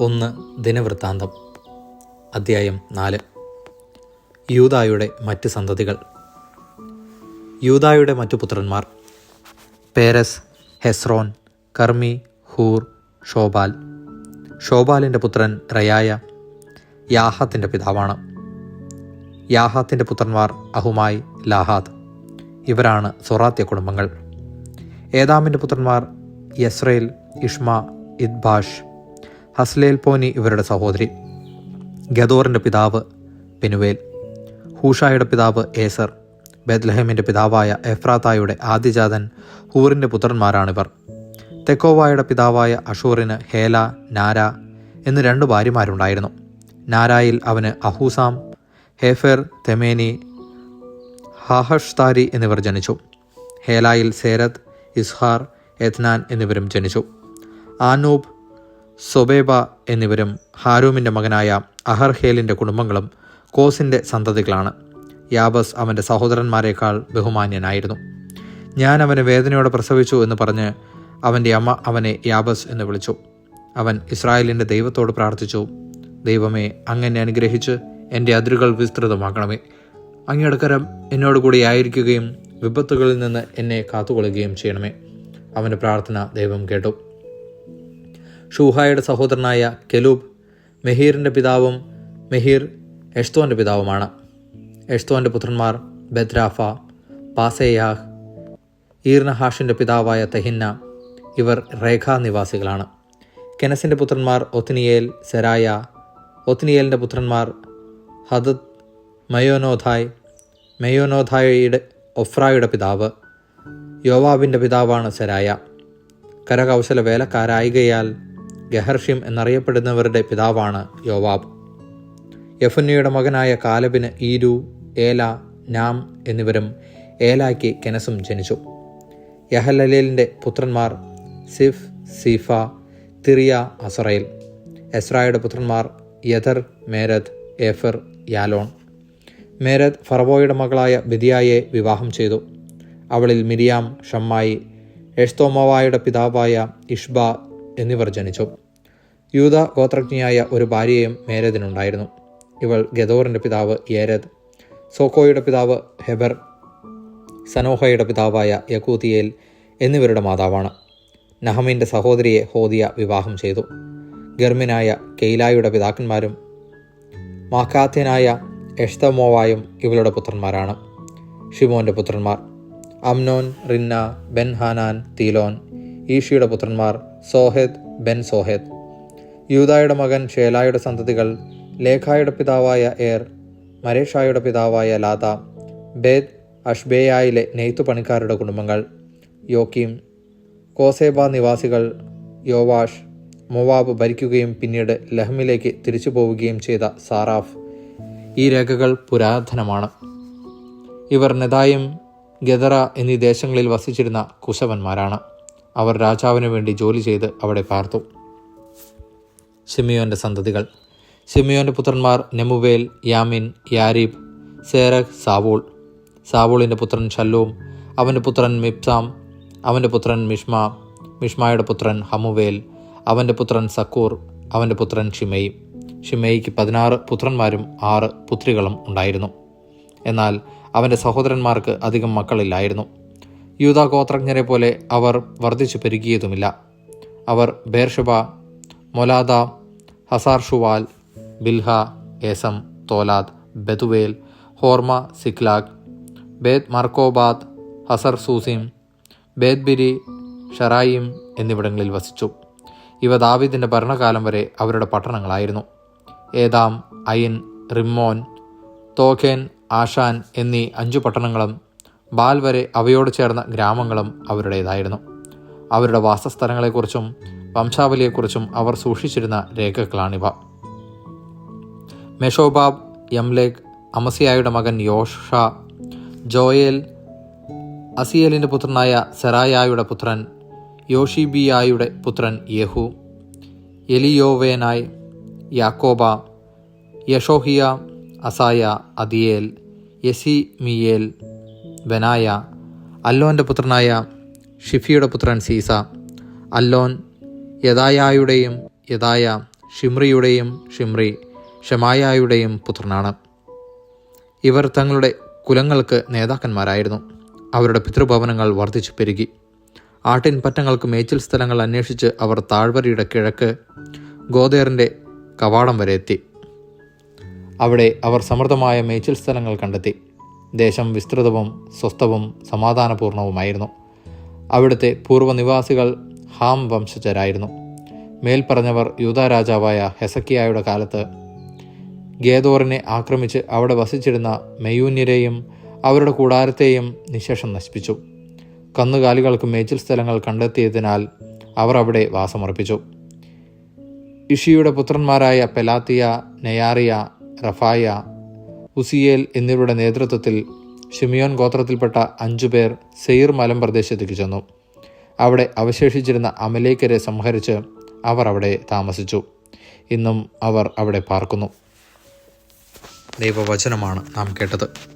ഒന്ന് ദിനവൃത്താന്തം അദ്ധ്യായം നാല്. യൂതായുടെ മറ്റ് സന്തതികൾ. യൂതായുടെ മറ്റു പുത്രന്മാർ. Perez Hezron Carmi Hur Shobal. ഷോബാലിന്റെ പുത്രൻ റയായ യാഹാത്തിന്റെ പിതാവാണ്. യാഹാത്തിന്റെ പുത്രന്മാർ അഹുമായി ലാഹാദ്. ഇവരാണ് സൊറാത്യ കുടുംബങ്ങൾ. ഏതാമിന്റെ പുത്രന്മാർ യസ്രേൽ ഇഷ്മ ഇദ്ബാഷ് ഹസ്ലേൽ പോനി ഇവരുടെ സഹോദരി. ഗദോറിന്റെ പിതാവ് പെനുവേൽ. ഹൂഷായുടെ പിതാവ് ഏസർ. ബെത്ലഹേമിന്റെ പിതാവായ എഫ്രാത്തായുടെ ആദ്യജാതൻ ഹൂറിന്റെ പുത്രന്മാരാണിവർ തെക്കോവായുടെ പിതാവായ അഷൂറിന് ഹേല നാര എന്ന് രണ്ട് ഭാര്യമാരുണ്ടായിരുന്നു. നാരായിൽ അവന് അഹൂസാം ഹേഫെർ തെമേനി ഹാഹഷ്താരി എന്നിവർ ജനിച്ചു. ഹേലായിൽ സേരത് ഇസ്ഹാർ എത്നാൻ എന്നിവരും ജനിച്ചു. ആനൂബ് സൊബേബ എന്നിവരും ഹാരൂമിന്റെ മകനായ അഹർഹേലിന്റെ കുടുംബങ്ങളും കോസിന്റെ സന്തതികളാണ്. യാബസ് അവന്റെ സഹോദരന്മാരെക്കാൾ ബഹുമാന്യനായിരുന്നു. ഞാൻ അവനെ വേദനയോടെ പ്രസവിച്ചു എന്ന് പറഞ്ഞ് അവന്റെ അമ്മ അവനെ യാബസ് എന്ന് വിളിച്ചു. അവൻ ഇസ്രായേലിന്റെ ദൈവത്തോട് പ്രാർത്ഥിച്ചു ദൈവമേ അങ്ങനെ അനുഗ്രഹിച്ച് എന്റെ അതിരുകൾ വിസ്തൃതമാക്കണമേ. അങ്ങയുടെ എന്നോട് കൂടി ആയിരിക്കുകയും വിപത്തുകളിൽ നിന്ന് എന്നെ കാത്തുകൊള്ളുകയും ചെയ്യണമേ. അവന്റെ പ്രാർത്ഥന ദൈവം കേട്ടു. ഷൂഹായുടെ സഹോദരനായ കെലൂബ് മെഹീറിന്റെ പിതാവും മെഹീർ എഷ്തോന്റെ പിതാവുമാണ്. എഷ്തോന്റെ പുത്രന്മാർ ബദ്രാഫ പാസേയാഹ് ഈർനഹാഷിന്റെ പിതാവായ തെഹിന്ന ഇവർ രേഖാ നിവാസികളാണ്. കെനസിന്റെ പുത്രന്മാർ ഒത്തിനിയേൽ സെരായ ഒത്തിനിയേലിന്റെ പുത്രന്മാർ ഹദത് മയോനോധായ് മെയോനോധായയുടെ ഒഫ്രായുടെ പിതാവ് യോവാബിന്റെ പിതാവാണ് സെരായ. കരകൗശല വേലക്കാരായികയാൽ ഗഹർഷ്യം എന്നറിയപ്പെടുന്നവരുടെ പിതാവാണ് യോവാബ്. യഫുന്നയുടെ മകനായ കാലബിന് ഈരു ഏല നാം എന്നിവരും ഏലയ്ക്ക് കെനസും ജനിച്ചു. യഹലലേലിന്റെ പുത്രന്മാർ സിഫ് സീഫ തിറിയ അസറയിൽ. എസ്രായുടെ പുത്രന്മാർ യഥർ മേരത് ഏഫർ യാലോൺ. മേരത് ഫറവോയുടെ മകളായ ബിദിയായെ വിവാഹം ചെയ്തു. അവളിൽ മിരിയാം ഷമ്മായി എഷ്തോമോവായുടെ പിതാവായ ഇഷ്ബ എന്നിവർ ജനിച്ചു. യൂത ഗോത്രജ്ഞയായ ഒരു ഭാര്യയും മേരദിനുണ്ടായിരുന്നു. ഇവൾ ഗദോറിന്റെ പിതാവ് ഏരദ് സോക്കോയുടെ പിതാവ് ഹെബർ സനോഹയുടെ പിതാവായ യകൂതിയേൽ എന്നിവരുടെ മാതാവാണ്. നഹമിന്റെ സഹോദരിയെ ഹോദിയ വിവാഹം ചെയ്തു. ഗർമിനായ കെയ്ലായുടെ പിതാക്കന്മാരും മാക്കാത്യനായ എഷ്തമോവായും ഇവളുടെ പുത്രന്മാരാണ്. ഷിമോന്റെ പുത്രന്മാർ അംനോൻ റിന്ന ബെൻ ഹാനാൻ തീലോൻ ഈഷിയുടെ പുത്രന്മാർ സോഹേദ് ബെൻ സോഹെദ് യൂതായുടെ മകൻ ഷേലായുടെ സന്തതികൾ ലേഖായുടെ പിതാവായ ഏർ മരേഷായുടെ പിതാവായ ലാത ബേദ് അഷ്ബേയായിലെ നെയ്ത്തു പണിക്കാരുടെ കുടുംബങ്ങൾ യോക്കീം കോസേബ നിവാസികൾ യോവാഷ് മൊവാബ് ഭരിക്കുകയും പിന്നീട് ലഹ്മിലേക്ക് തിരിച്ചു പോവുകയും ചെയ്ത സാറാഫ് ഈ രേഖകൾ പുരാതനമാണ്. ഇവർ നെതായും ഗദറ എന്നീ ദേശങ്ങളിൽ വസിച്ചിരുന്ന കുശവന്മാരാണ്. അവർ രാജാവിനു വേണ്ടി ജോലി ചെയ്ത് അവിടെ പാർത്തു. ഷിമിയോന്റെ സന്തതികൾ. ഷിമിയോന്റെ പുത്രന്മാർ നെമുവേൽ യാമിൻ യാരീബ് സേരഹ് സാവൂൾ. സാവൂളിന്റെ പുത്രൻ ഷല്ലൂം അവന്റെ പുത്രൻ മിപ്സാം അവന്റെ പുത്രൻ മിഷ്മ മിഷ്മയുടെ പുത്രൻ ഹമുവേൽ അവന്റെ പുത്രൻ സക്കൂർ അവന്റെ പുത്രൻ ഷിമയി. ഷിമയിക്ക് പതിനാറ് പുത്രന്മാരും ആറ് പുത്രികളും ഉണ്ടായിരുന്നു. എന്നാൽ അവന്റെ സഹോദരന്മാർക്ക് അധികം മക്കളില്ലായിരുന്നു. യൂത ഗോത്രജ്ഞരെ പോലെ അവർ വർദ്ധിച്ചു പെരുകിയതുമില്ല. അവർ ബേർഷബ മൊലാദ ഹസാർ ഷുവാൽ ബിൽഹ ഏസം തോലാദ് ബെതുവേൽ ഹോർമ സിക്ലാഗ് ബേത് മർക്കോബാദ് ഹസർ സൂസിം ബേദ്ബിരി ഷറായിം എന്നിവിടങ്ങളിൽ വസിച്ചു. ഇവ ദാവിദിന്റെ ഭരണകാലം വരെ അവരുടെ പട്ടണങ്ങളായിരുന്നു. ഏതാം അയിൻ റിമ്മോൻ തോഖേൻ ആഷാൻ എന്നീ അഞ്ചു പട്ടണങ്ങളും ബാൽ വരെ അവയോട് ചേർന്ന ഗ്രാമങ്ങളും അവരുടേതായിരുന്നു. അവരുടെ വാസസ്ഥലങ്ങളെക്കുറിച്ചും വംശാവലിയെക്കുറിച്ചും അവർ സൂക്ഷിച്ചിരുന്ന രേഖകളാണിവ. മെഷോബാബ് യംലേഖ് അമസിയായുടെ മകൻ യോഷ ജോയേൽ അസിയലിന്റെ പുത്രനായ സെറായായുടെ പുത്രൻ യോഷിബിയായുടെ പുത്രൻ യഹു എലിയോവേനായ് യാക്കോബ യഷോഹിയ അസായ അദിയേൽ യസിമിയേൽ ബനായ അല്ലോന്റെ പുത്രനായ ഷിഫിയുടെ പുത്രൻ സീസ അല്ലോൻ യദായായുടെയും യദായ ഷിമ്രിയുടെയും ഷിമ്രി ഷമായായുടെയും പുത്രനാണ്. ഇവർ തങ്ങളുടെ കുലങ്ങൾക്ക് നേതാക്കന്മാരായിരുന്നു. അവരുടെ പിതൃഭവനങ്ങൾ വർദ്ധിച്ചു പെരുകി. ആട്ടിൻ പറ്റങ്ങൾക്ക് മേച്ചിൽ സ്ഥലങ്ങൾ അന്വേഷിച്ച് അവർ താഴ്വരയുടെ കിഴക്ക് ഗോദേറിന്റെ കവാടം വരെ എത്തി. അവിടെ അവർ സമൃദ്ധമായ മേച്ചിൽ സ്ഥലങ്ങൾ കണ്ടെത്തി. ദേശം വിസ്തൃതവും സ്വസ്ഥവും സമാധാനപൂർണവുമായിരുന്നു. അവിടുത്തെ പൂർവനിവാസികൾ ഹാം വംശജരായിരുന്നു. മേൽപ്പറഞ്ഞവർ യൂത രാജാവായ ഹെസക്കിയായുടെ കാലത്ത് ഗേദോറിനെ ആക്രമിച്ച് അവിടെ വസിച്ചിരുന്ന മെയൂന്യരെയും അവരുടെ കൂടാരത്തെയും നിശേഷം നശിപ്പിച്ചു. കന്നുകാലികൾക്ക് മേച്ചിൽ സ്ഥലങ്ങൾ കണ്ടെത്തിയതിനാൽ അവർ അവിടെ വാസമർപ്പിച്ചു. ഇഷിയുടെ പുത്രന്മാരായ പെലാത്തിയ നെയാറിയ റഫായ ഉസിയേൽ എന്നിവരുടെ നേതൃത്വത്തിൽ ഷിമിയോൻ ഗോത്രത്തിൽപ്പെട്ട അഞ്ചുപേർ സെയിർ മലമ്പ്രദേശത്തേക്ക് ചെന്നു. അവിടെ അവശേഷിച്ചിരുന്ന അമലേക്കരെ സംഹരിച്ച് അവർ അവിടെ താമസിച്ചു. ഇന്നും അവർ അവിടെ പാർക്കുന്നു. ദൈവവചനമാണ് നാം കേട്ടത്.